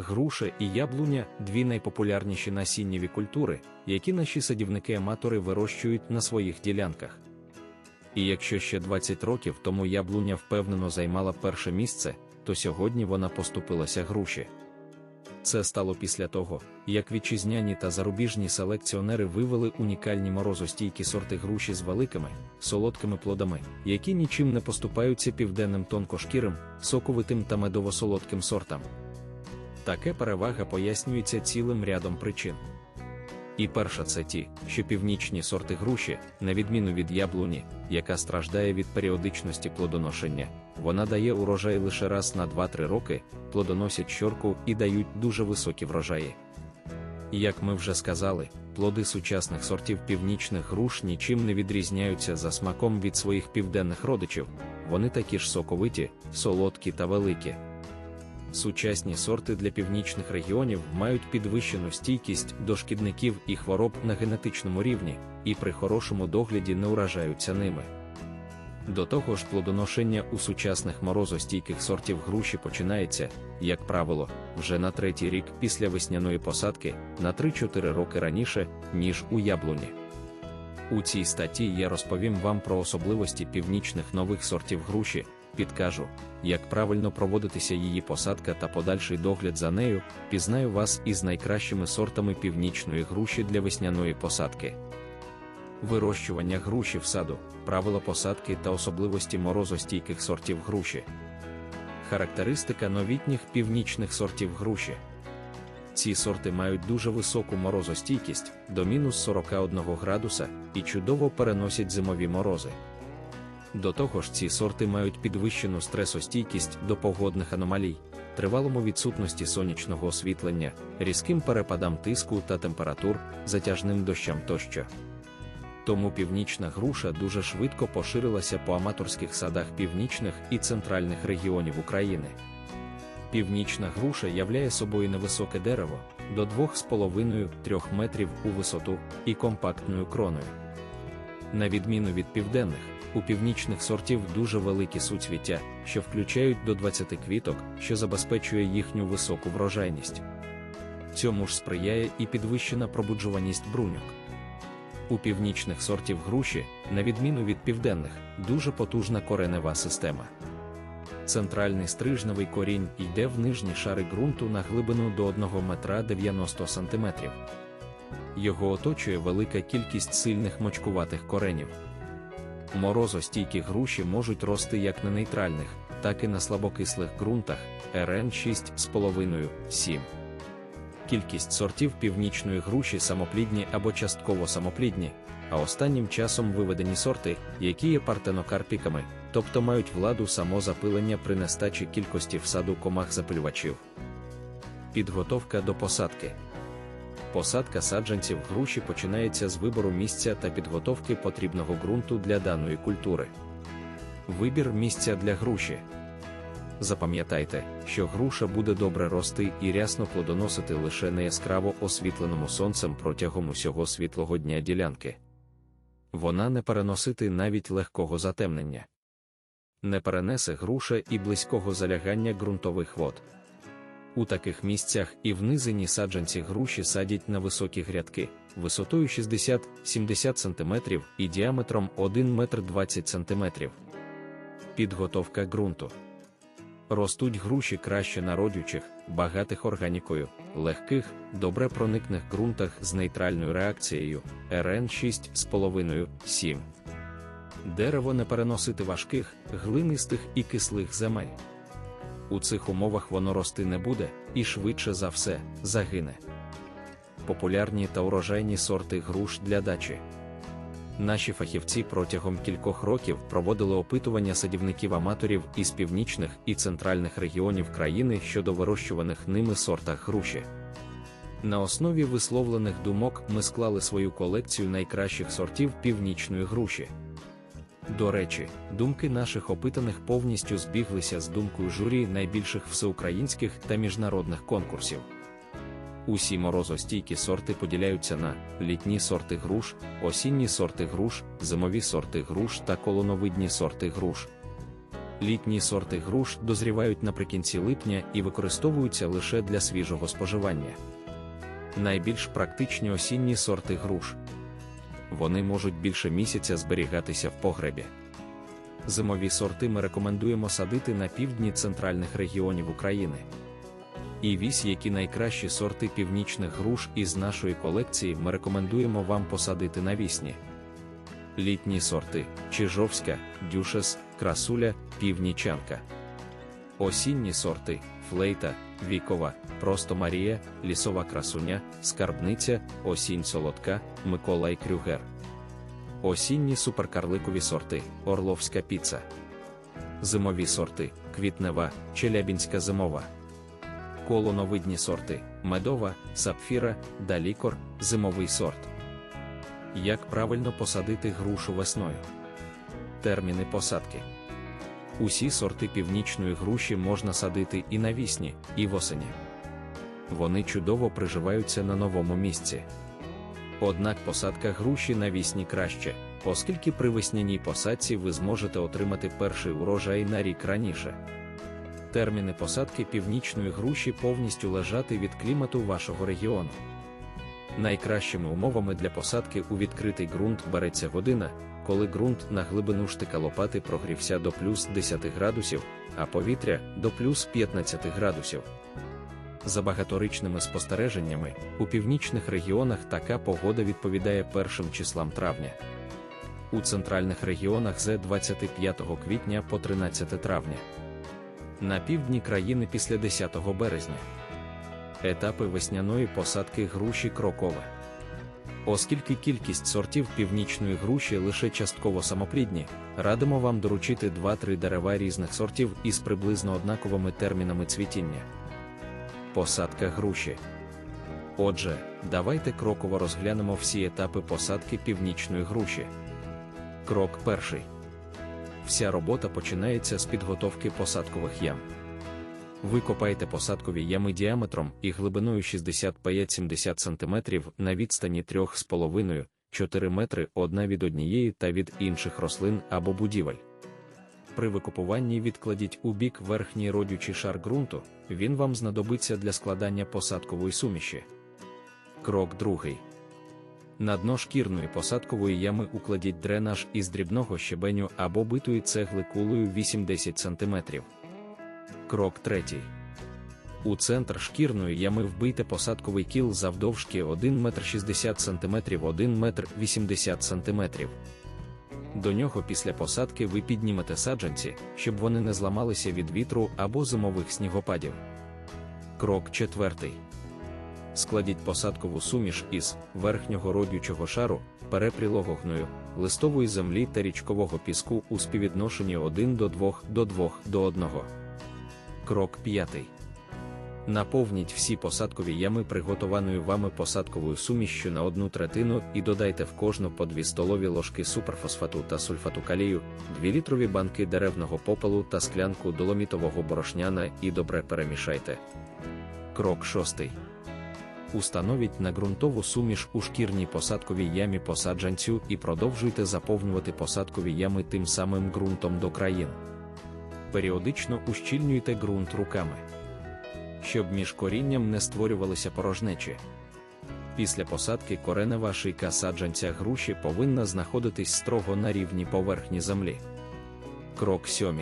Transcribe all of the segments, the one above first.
Груша і яблуня дві найпопулярніші насіннєві культури, які наші садівники-аматори вирощують на своїх ділянках. І якщо ще 20 років тому яблуня впевнено займала перше місце, то сьогодні вона поступилася груші. Це стало після того, як вітчизняні та зарубіжні селекціонери вивели унікальні морозостійкі сорти груші з великими, солодкими плодами, які нічим не поступаються південним тонкошкірим, соковитим та медово-солодким сортам. Таке перевага пояснюється цілим рядом причин. І перша це ті, що північні сорти груші, на відміну від яблуні, яка страждає від періодичності плодоношення, вона дає урожай лише раз на 2-3 роки, плодоносять щорку і дають дуже високі врожаї. Як ми вже сказали, плоди сучасних сортів північних груш нічим не відрізняються за смаком від своїх південних родичів, вони такі ж соковиті, солодкі та великі. Сучасні сорти для північних регіонів мають підвищену стійкість до шкідників і хвороб на генетичному рівні, і при хорошому догляді не уражаються ними. До того ж, плодоношення у сучасних морозостійких сортів груші починається, як правило, вже на третій рік після весняної посадки на 3-4 роки раніше, ніж у яблуні. У цій статті я розповім вам про особливості північних нових сортів груші, підкажу, як правильно проводитися її посадка та подальший догляд за нею, пізнаю вас із найкращими сортами північної груші для весняної посадки. Вирощування груші в саду, правила посадки та особливості морозостійких сортів груші. Характеристика новітніх північних сортів груші. Ці сорти мають дуже високу морозостійкість до мінус 41 градуса і чудово переносять зимові морози. До того ж, ці сорти мають підвищену стресостійкість до погодних аномалій, тривалому відсутності сонячного освітлення, різким перепадам тиску та температур, затяжним дощам тощо. Тому північна груша дуже швидко поширилася по аматорських садах північних і центральних регіонів України. Північна груша являє собою невисоке дерево до 2,5-3 метрів у висоту і компактною кроною. На відміну від південних, у північних сортів дуже великі суцвіття, що включають до 20 квіток, що забезпечує їхню високу врожайність. Цьому ж сприяє і підвищена пробуджуваність бруньок. У північних сортів груші, на відміну від південних, дуже потужна коренева система. Центральний стрижневий корінь йде в нижні шари ґрунту на глибину до 1 метра 90 см. Його оточує велика кількість сильних мочкуватих коренів. Морозостійкі груші можуть рости як на нейтральних, так і на слабокислих ґрунтах РН 6,5-7. Кількість сортів північної груші самоплідні або частково самоплідні, а останнім часом виведені сорти, які є партенокарпіками, тобто мають владу самозапилення при нестачі кількості в саду комах запилювачів. Підготовка до посадки. Посадка саджанців груші починається з вибору місця та підготовки потрібного ґрунту для даної культури. Вибір місця для груші. Запам'ятайте, що груша буде добре рости і рясно плодоносити лише на яскраво освітленому сонцем протягом усього світлого дня ділянки. Вона не переносити навіть легкого затемнення. Не перенесе груша і близького залягання ґрунтових вод. У таких місцях і в низині саджанці груші садять на високі грядки, висотою 60-70 см і діаметром 1 метр 20 см. Підготовка ґрунту. Ростуть груші краще на родючих, багатих органікою, легких, добре проникних ґрунтах з нейтральною реакцією РН 6,5-7. Дерево не переносити важких, глинистих і кислих земель. У цих умовах воно рости не буде і швидше за все загине. Популярні та урожайні сорти груш для дачі. Наші фахівці протягом кількох років проводили опитування садівників-аматорів із північних і центральних регіонів країни щодо вирощуваних ними сортах груші. На основі висловлених думок ми склали свою колекцію найкращих сортів північної груші. До речі, думки наших опитаних повністю збіглися з думкою журі найбільших всеукраїнських та міжнародних конкурсів. Усі морозостійкі сорти поділяються на літні сорти груш, осінні сорти груш, зимові сорти груш та колоновидні сорти груш. Літні сорти груш дозрівають наприкінці липня і використовуються лише для свіжого споживання. Найбільш практичні осінні сорти груш. Вони можуть більше місяця зберігатися в погребі. Зимові сорти ми рекомендуємо садити на півдні центральних регіонів України. І вісь, які найкращі сорти північних груш із нашої колекції ми рекомендуємо вам посадити навісні. Літні сорти Чижовська, Дюшес, Красуля, Північанка. Осінні сорти Флейта, Вікова, Просто Марія, Лісова красуня, Скарбниця, Осінь Солодка, Миколай Крюгер. Осінні суперкарликові сорти Орловська піца. Зимові сорти Квітнева, Челябінська зимова. Колоновидні сорти медова, сапфіра, далікор, зимовий сорт. Як правильно посадити грушу весною? Терміни посадки. Усі сорти північної груші можна садити і навісні, і восені. Вони чудово приживаються на новому місці. Однак посадка груші навісні краще, оскільки при весняній посадці ви зможете отримати перший урожай на рік раніше. Терміни посадки північної груші повністю лежати від клімату вашого регіону. Найкращими умовами для посадки у відкритий ґрунт береться година, коли ґрунт на глибину штика лопати прогрівся до плюс 10 градусів, а повітря до плюс 15 градусів. За багаторічними спостереженнями, у північних регіонах така погода відповідає першим числам травня. У центральних регіонах з 25 квітня по 13 травня. На півдні країни після 10 березня. Етапи весняної посадки груші крокове. Оскільки кількість сортів північної груші лише частково самоплідні, радимо вам доручити 2-3 дерева різних сортів із приблизно однаковими термінами цвітіння. Посадка груші. Отже, давайте кроково розглянемо всі етапи посадки північної груші. Крок перший. Вся робота починається з підготовки посадкових ям. Ви копаєте посадкові ями діаметром і глибиною 65-70 см на відстані 3,5-4 метри одна від однієї та від інших рослин або будівель. При викопуванні відкладіть у бік верхній родючий шар ґрунту, він вам знадобиться для складання посадкової суміші. Крок другий. На дно шкірної посадкової ями укладіть дренаж із дрібного щебеню або битої цегли кулею 8-10 см. Крок третій. У центр шкірної ями вбийте посадковий кіл завдовжки 1 метр 60 см 1 метр 80 см. До нього після посадки ви піднімете саджанці, щоб вони не зламалися від вітру або зимових снігопадів. Крок четвертий. Складіть посадкову суміш із верхнього родючого шару, перепрілого гною, листової землі та річкового піску у співвідношенні 1 до 2 до 2 до 1. Крок 5. Наповніть всі посадкові ями приготованою вами посадковою сумішчю на одну третину і додайте в кожну по 2 столові ложки суперфосфату та сульфату калію, 2 літрові банки деревного попелу та склянку доломітового борошняна і добре перемішайте. Крок 6. Установіть на ґрунтову суміш у шкірній посадковій ямі посаджанцю і продовжуйте заповнювати посадкові ями тим самим ґрунтом до країн. Періодично ущільнюйте ґрунт руками, щоб між корінням не створювалися порожнечі. Після посадки коренева шийка саджанця груші повинна знаходитись строго на рівні поверхні землі. Крок 7.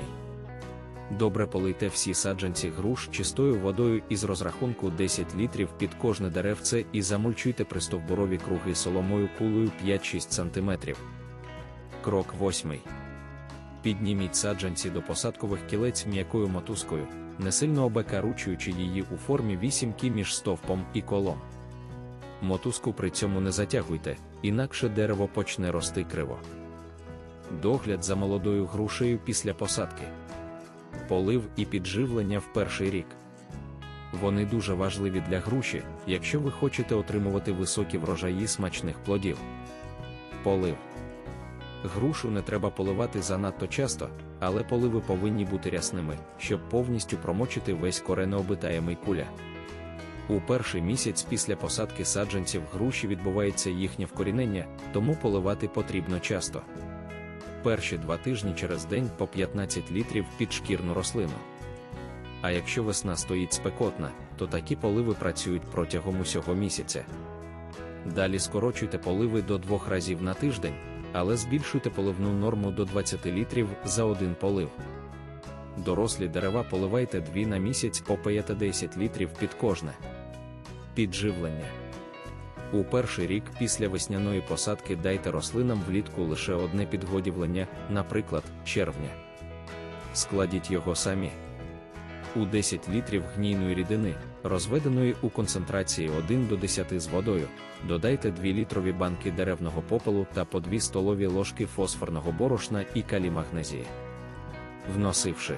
Добре полийте всі саджанці груш чистою водою із розрахунку 10 літрів під кожне деревце і замульчуйте пристовбурові круги соломою кулею 5-6 см. Крок 8. Підніміть саджанці до посадкових кілець м'якою мотузкою, не сильно обекаручуючи її у формі вісімки між стовпом і колом. Мотузку при цьому не затягуйте, інакше дерево почне рости криво. Догляд за молодою грушею після посадки. Полив і підживлення в перший рік. Вони дуже важливі для груші, якщо ви хочете отримувати високі врожаї смачних плодів. Полив. Грушу не треба поливати занадто часто, але поливи повинні бути рясними, щоб повністю промочити весь коренеобитаємий куля. У перший місяць після посадки саджанців груші відбувається їхнє вкорінення, тому поливати потрібно часто. перші два тижні через день по 15 літрів під шкірну рослину. А якщо весна стоїть спекотна, то такі поливи працюють протягом усього місяця. Далі скорочуйте поливи до двох разів на тиждень, але збільшуйте поливну норму до 20 літрів за один полив. Дорослі дерева поливайте дві на місяць по 5-10 літрів під кожне. Підживлення. У перший рік після весняної посадки дайте рослинам влітку лише одне підгодівлення, наприклад, червня. Складіть його самі. У 10 літрів гнійної рідини, розведеної у концентрації 1 до 10 з водою, додайте 2 літрові банки деревного попелу та по 2 столові ложки фосфорного борошна і калімагнезії. Вносивши